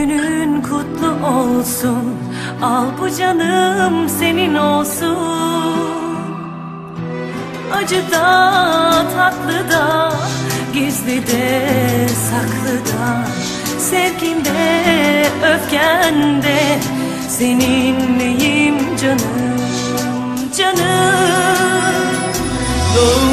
Günün kutlu olsun. Al bu canım senin olsun. Acı da tatlı da Gizli de saklı da. Sevgimde öfkende Seninleyim canım Canım? Doğru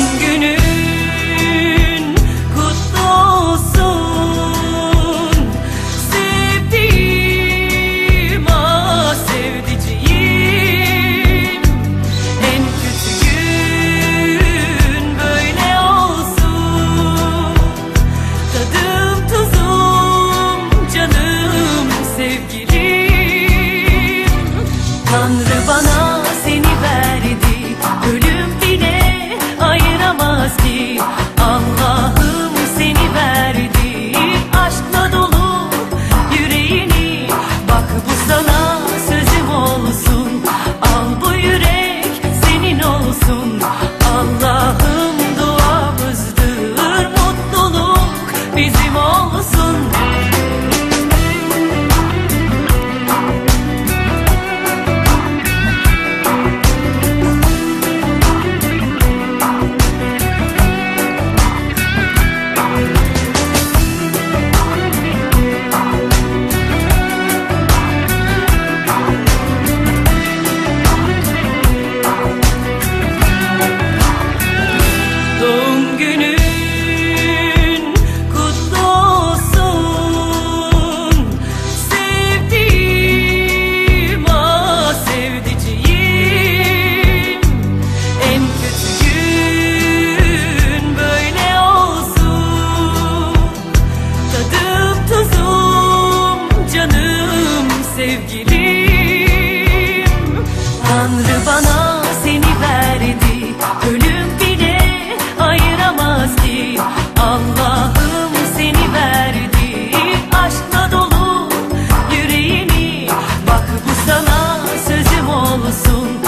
sevgilim. Tanrı bana sevgilim. Tanrı bana seni verdi. Ölüm bile ayıramaz ki. Allah'ım seni verdi. Aşkla dolu yüreğimi. Bak bu sana sözüm olsun.